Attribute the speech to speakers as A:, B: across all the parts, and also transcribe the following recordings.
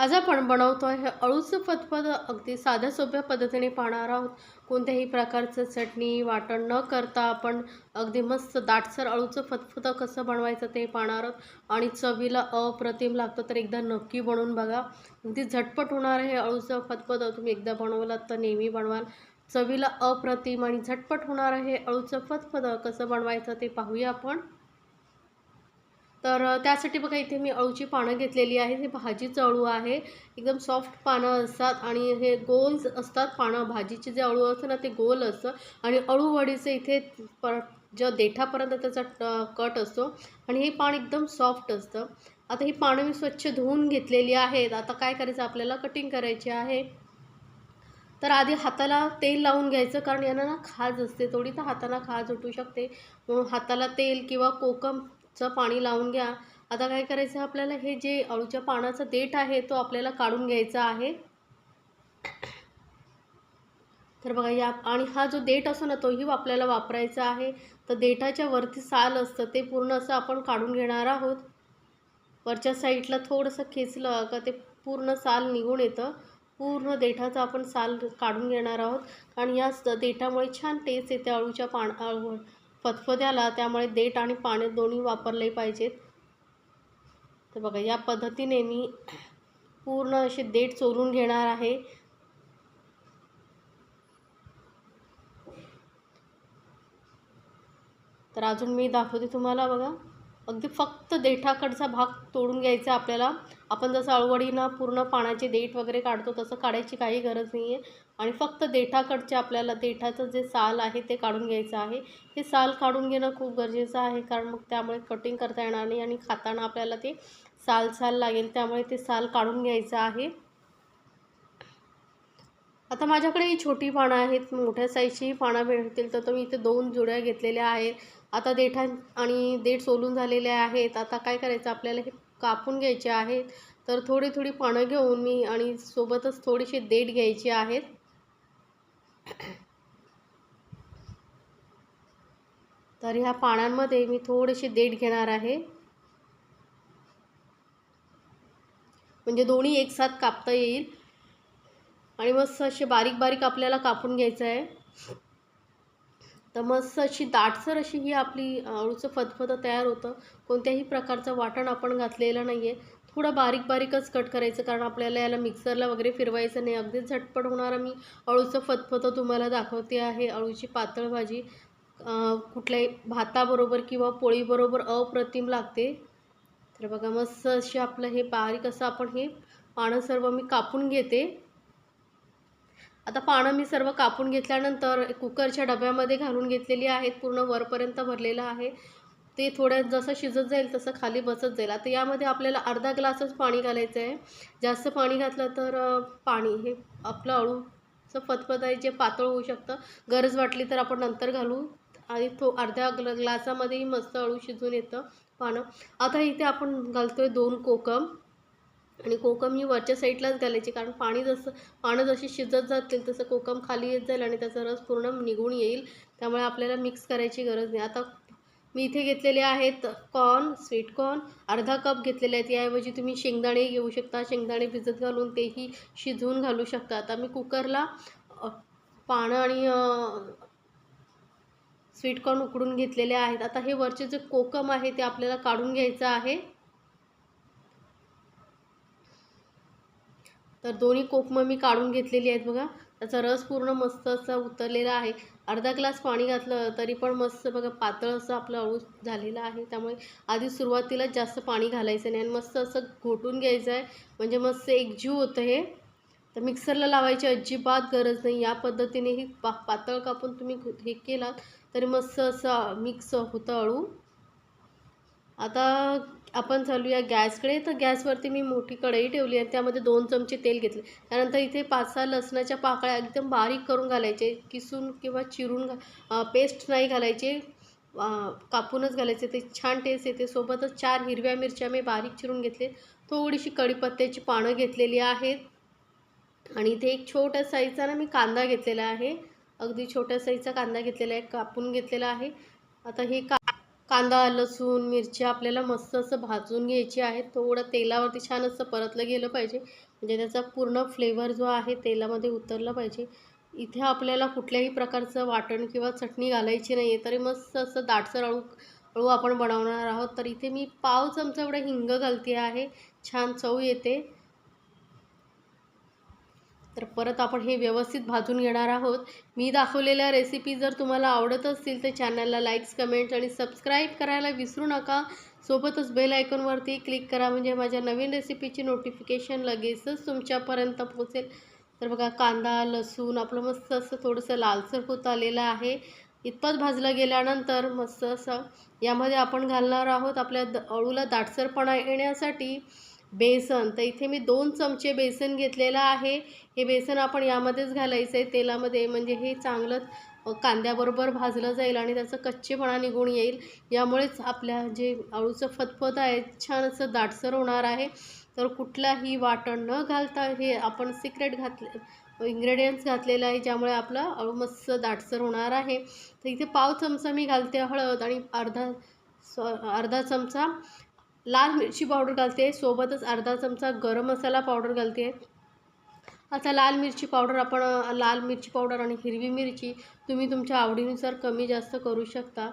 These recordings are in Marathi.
A: आज आपण बनवतो आहे अळूचं फतफद अगदी साध्या सोप्या पद्धतीने पाहणार आहोत. कोणत्याही प्रकारचं चटणी वाटण न करता आपण अगदी मस्त दाटसर अळूचं फतफद कसं बनवायचं ते पाहणार आहोत. आणि चवीला अप्रतिम लागतं तर एकदा नक्की बनवून बघा. अगदी झटपट होणार आहे अळूचं फतफद तुम्ही एकदा बनवलात तर नेहमी बनवाल. चवीला अप्रतिम आणि झटपट होणार आहे अळूचं फतफद कसं बनवायचं ते पाहूया आपण. तर त्यासाठी बघा इथे मी अळूची पानं घेतलेली आहेत. हे भाजीचं अळू आहे. एकदम सॉफ्ट पानं असतात आणि हे गोल असतात पानं. भाजीचे जे अळू असतं ना ते गोल असतं. आणि अळूवडीचं इथे पर ज्या देठापर्यंत त्याचा ट- कट असतो आणि हे पान एकदम सॉफ्ट असतं. आता ही पानं मी स्वच्छ धुवून घेतलेली आहेत. आता काय करायचं? आपल्याला कटिंग करायची आहे. तर आधी हाताला तेल लावून घ्यायचं कारण यांना ना खाज असते. थोडी तर हाताला खाज उठू शकते. म्हणून हाताला तेल किंवा कोकम चं पाणी लावून घ्या. आता काय करायचं? आपल्याला हे जे अळूच्या पानाचा देठ आहे तो आपल्याला काढून घ्यायचा आहे. तर बघा या आणि हा जो देठ असतो ना तोही आपल्याला वापरायचा आहे. तर देठाच्या वरती साल असतं ते पूर्ण असं आपण काढून घेणार आहोत. वरच्या साईडला थोडंसं खेचलं का ते पूर्ण साल निघून येतं. पूर्ण देठाचा आपण साल काढून घेणार आहोत. कारण या देठामुळे छान टेस्ट येते अळूच्या पान अळू फतफद्याला त्यामुळे देठ आणि पाणी दोन्ही वापरले पाहिजेत. तर बघा या पद्धतीने मी पूर्ण असे देठ चोरून घेणार आहे. तर अजून मी दाखवते तुम्हाला बघा. अगदी फक्त देठाकडचा भाग तोडून घ्यायचा आपल्याला. आपण जसं अळवडीनं पूर्ण पाण्याचे देठ वगैरे काढतो तसं काढायची काही गरज नाही आहे आणि फक्त देठाकडचे आपल्याला देठाचं जे साल आहे ते काढून घ्यायचं आहे. हे साल काढून घेणं खूप गरजेचं आहे कारण मग त्यामुळे कटिंग करता येणार नाही आणि खाताना आपल्याला ते साल साल लागेल त्यामुळे ते साल काढून घ्यायचं आहे. आता माझ्याकडे ही छोटी पानं आहेत मोठ्या साईजची पानं मिळतील तर मी इथे दोन जुड्या घेतलेल्या आहेत. आता देठा आणि देठ सोलून झालेले आहेत. आता काय करायचं? आपल्याला हे कापून घ्यायचे आहेत. तर थोडी थोडी पानं घेऊन मी आणि सोबतच थोडीशी देठ घ्यायची आहेत. तर ह्या पानांमध्ये मी थोडेसे देठ घेणार आहे. म्हणजे दोन्ही एकसाथ कापता येईल. आणि मस्त असे बारीक बारीक आपल्याला कापून घ्यायचं आहे. तर मस्त अशी दाटसर अशी ही आपली अळूचं फतफतं तयार होतं. कोणत्याही प्रकारचं वाटण आपण घातलेलं नाही आहे थोडं बारीक बारीकच कट करायचं कारण आपल्याला याला मिक्सरला वगैरे फिरवायचं नाही. अगदीच झटपट होणार मी अळूचं फतफतं तुम्हाला दाखवते आहे. अळूची पातळ भाजी कुठल्याही भाताबरोबर किंवा पोळीबरोबर अप्रतिम लागते. तर बघा मस्त असे आपलं हे बारीक असं आपण हे पानं सर्व मी कापून घेते. आता पानं मी सर्व कापून घेतल्यानंतर कुकरच्या डब्यामध्ये घालून घेतलेली आहेत पूर्ण वरपर्यंत भरलेलं आहे. ते थोड्या जसं शिजत जाईल तसं खाली बसत जाईल. आता यामध्ये आपल्याला अर्धा ग्लासच पाणी घालायचं आहे. जास्त पाणी घातलं तर पाणी हे आपलं अळूचं फतफत आहे जे पातळ होऊ शकतं. गरज वाटली तर आपण नंतर घालू. आणि तो अर्ध्या ग्ल ग्लासामध्येही मस्त अळू शिजून येतं पानं. आता इथे आपण घालतो आहे दोन कोकम. आणि कोकम ही वरच्या साईडलाच घालायची कारण पाणी जसं पानं जशी शिजत जातील तसं कोकम खाली येत जाईल आणि त्याचा रस पूर्ण निघून येईल. त्यामुळे आपल्याला मिक्स करायची गरज नाही. आता मी इथे घेतलेले आहेत कॉर्न स्वीट कॉर्न. अर्धा कप घेतलेले आहेत. याऐवजी तुम्ही शेंगदाणे घेऊ शकता. शेंगदाणे भिजत घालून तेही शिजवून घालू शकता. आता मी कुकरला पानं आणि स्वीट कॉर्न उकडून घेतलेले आहेत. आता हे वरचे जे कोकम आहे ते आपल्याला काढून घ्यायचं आहे. तर दोन्ही कोकमं मी काढून घेतलेली आहेत बघा. त्याचा रस पूर्ण मस्त असा उतरलेला आहे. अर्धा ग्लास पाणी घातलं तरी पण मस्त बघा पातळ असं आपलं अळू झालेलं आहे. त्यामुळे आधी सुरुवातीलाच जास्त पाणी घालायचं नाही आणि मस्त असं घोटून घ्यायचं आहे. म्हणजे मस्त एकजीव होतं हे. तर मिक्सरला लावायची अजिबात गरज नाही. या पद्धतीने ही पा पातळ कापून तुम्ही हे केलात तरी मस्त असं मिक्स होतं अळू. आता आपण चालूया गॅसकडे. तर गॅसवरती मी मोठी कढई ठेवली आहे त्यामध्ये दोन चमचे तेल घेतले. त्यानंतर इथे पाच सहा लसणाच्या पाकळ्या एकदम बारीक करून घालायचे. किसून किंवा चिरून घा पेस्ट नाही घालायचे. कापूनच घालायचे. ते छान टेस्ट येते. सोबतच चार हिरव्या मिरच्या मी बारीक चिरून घेतले. थोडीशी कढीपत्त्याची पानं घेतलेली आहेत. आणि इथे एक छोट्या साईजचा ना मी कांदा घेतलेला आहे. अगदी छोट्या साईजचा कांदा घेतलेला आहे. कापून घेतलेला आहे. आता हे का कांदा लसूण मिरची आपल्याला मस्त असं भाजून घ्यायची आहे. थोडं तेलावरती छान असं परतलं गेलं पाहिजे. म्हणजे त्याचा पूर्ण फ्लेवर जो आहे तेलामध्ये उतरला पाहिजे. इथे आपल्याला कुठल्याही प्रकारचं वाटण किंवा चटणी घालायची नाही आहे तरी मस्त असं दाटसर अळू अळू आपण बनवणार आहोत. तर इथे मी पाव चमचा एवढं हिंग घालते आहे. छान चव येते. तर परत आपण हे व्यवस्थित भाजून घेणार आहोत. मी दाखवलेल्या रेसिपी जर तुम्हाला आवडत असतील तर चॅनलला लाईक्स कमेंट्स आणि सबस्क्राईब करायला विसरू नका. सोबतच बेल आयकॉनवरती क्लिक करा म्हणजे माझ्या नवीन रेसिपीची नोटिफिकेशन लगेचच तुमच्यापर्यंत पोचेल तर बघा कांदा लसूण आपलं मस्त असं थोडंसं लालसर होत आलेलं आहे. इतपत भाजलं गेल्यानंतर मस्त असं यामध्ये आपण घालणार आहोत आपल्या द अळूला दाटसरपणा येण्यासाठी. बेसन. तर इथे मी दोन चमचे बेसन घेतलेलं आहे. हे बेसन आपण यामध्येच घालायचं आहे. तेलामध्ये म्हणजे हे चांगलं कांद्याबरोबर भाजलं जाईल आणि त्याचं कच्चेपणा निघून येईल. यामुळेच आपल्या जे अळूचं फतफत आहे छान असं दाटसर होणार आहे. तर कुठलाही वाटण न घालता हे आपण सिक्रेट घातले इन्ग्रेडियंट्स घातलेलं आहे ज्यामुळे आपला अळू मस्त दाटसर होणार आहे. तर इथे पाव चमचा मी घालते हळद आणि अर्धा स अर्धा चमचा लाल मिरची पावडर घालते सोबतच अर्धा चमचा गरम मसाला पावडर घालते. आता लाल मिरची पावडर आपण लाल मिरची पावडर आणि हिरवी मिरची तुम्ही तुमच्या आवडीनुसार कमी जास्त करू शकता.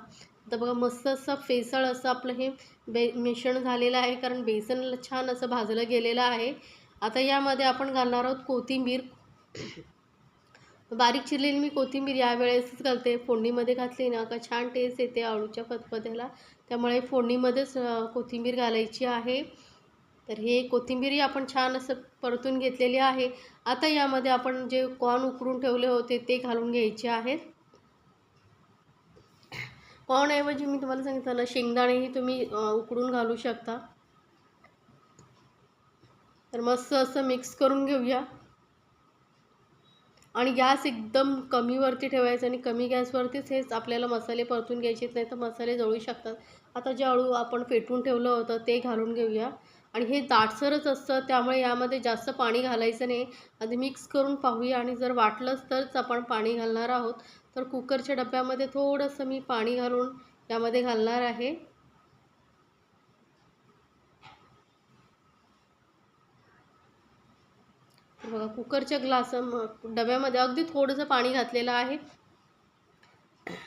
A: तर बघा मस्त असं फेसळ असं आपलं हे बे मिश्रण झालेलं आहे कारण बेसन छान असं भाजलं गेलेलं आहे. आता यामध्ये आपण घालणार आहोत कोथिंबीर. बारीक चिरलेली मी कोथिंबीर यावेळेसच घालते. फोडणीमध्ये घातली ना का छान टेस्ट येते आळूच्या फतफद्याला त्यामुळे फोडणीमध्येच कोथिंबीर घालायची आहे. तर हे कोथिंबीरही आपण छान असं परतून घेतलेली आहे. आता यामध्ये आपण जे कॉर्न उकडून ठेवले होते ते घालून घ्यायचे आहेत. कॉर्नऐवजी मी तुम्हाला सांगितलं ना शेंगदाणेही तुम्ही उकडून घालू शकता. तर मस्त असं मिक्स करून घेऊया. आणि गॅस एकदम कमीवरती ठेवायचं आणि कमी गॅसवरतीच हेच आपल्याला मसाले परतून घ्यायचेच नाही तर मसाले जळू शकतात. आता जे अळू आपण फेटून ठेवलं होतं ते घालून घेऊया. आणि हे दाटसरच असतं त्यामुळे यामध्ये जास्त पाणी घालायचं नाही. आधी मिक्स करून पाहूया आणि जर वाटलंच तरच आपण पाणी घालणार आहोत. तर कुकरच्या डब्यामध्ये थोडंसं मी पाणी घालून यामध्ये घालणार आहे. बघा कुकरच्या ग्लास डब्यामध्ये अगदी थोडंसं पाणी घातलेलं आहे.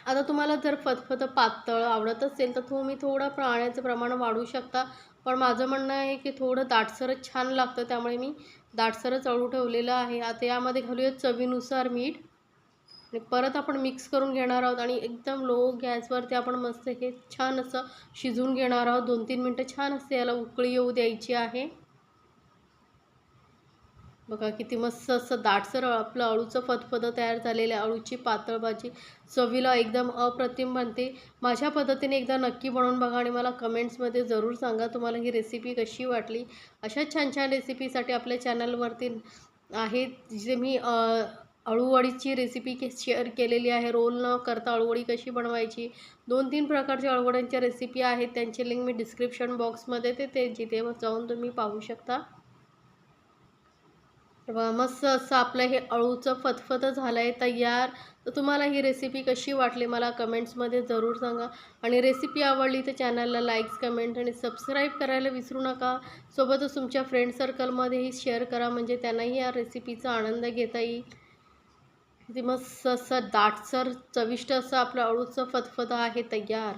A: आता तुम्हाला जर फतफत पातळ आवडत असेल तर तुम्ही थोडं पाण्याचं प्रमाण वाढवू शकता. पण माझं म्हणणं आहे की थोडं दाटसरच छान लागतं त्यामुळे मी दाटसरच अळू ठेवलेलं आहे. आता यामध्ये घालूया चवीनुसार मीठ. आणि परत आपण मिक्स करून घेणार आहोत आणि एकदम लो गॅसवरती आपण मस्त हे छान असं शिजवून घेणार आहोत. दोन तीन मिनटं छान असं याला उकळी येऊ द्यायची आहे. बघा किती मस्त असं दाटसर आपलं अळूचं फतफदं तयार झालेलं आहे. अळूची पातळ भाजी. चवीला एकदम अप्रतिम बनते. माझ्या पद्धतीने एकदा नक्की बनवून बघा आणि मला कमेंट्समध्ये जरूर सांगा तुम्हाला ही रेसिपी कशी वाटली. अशा छान छान रेसिपीसाठी आपल्या चॅनलवरती आहे. जे मी अळूवडीची रेसिपी के शेअर केलेली आहे. रोल न करता अळूवडी कशी बनवायची? दोन तीन प्रकारच्या अळूवड्यांच्या रेसिपी आहेत. त्यांची लिंक मी डिस्क्रिप्शन बॉक्समध्ये देते. जिथे जाऊन तुम्ही पाहू शकता. मस्त असं आपलं हे अळूचं फतफत झालं आहे तयार. तर तुम्हाला ही रेसिपी कशी वाटली मला कमेंट्समध्ये जरूर सांगा. आणि रेसिपी आवडली तर चॅनलला लाईक्स कमेंट आणि सबस्क्राईब करायला विसरू नका. सोबतच तुमच्या फ्रेंड सर्कलमध्येही शेअर करा. म्हणजे त्यांनाही या रेसिपीचा आनंद घेता येईल. ते मस्त असं दाटसर चविष्ट असं आपलं अळूचं फतफत आहे तयार.